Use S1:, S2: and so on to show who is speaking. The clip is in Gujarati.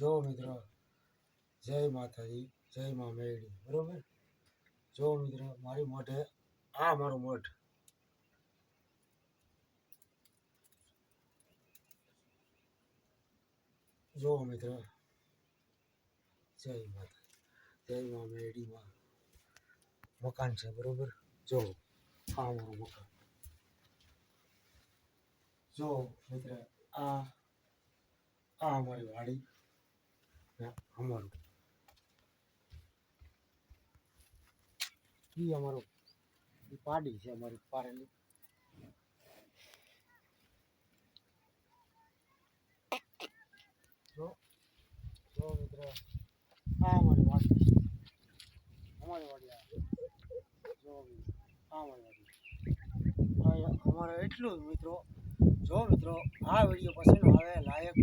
S1: જો મિત્રો જય માતાજી જય માં મેડી બરોબર જો મિત્રો મારી મોઢે આ મારું મોઢ જો મિત્રો જય માતાજી જય માં મેડી વા મકાન છે બરોબર જો આ મારું મકાન જો મિત્રો આ આ મારી વાડી અમારું એ અમારું એ પાડી છે અમારી પાડેલી જો જો મિત્રો આ અમારી વાડી અમારી વાડી જો આ અમારી વાડી અમારે એટલું જ મિત્રો જો મિત્રો આ વિડીયો પસંદ આવે લાયક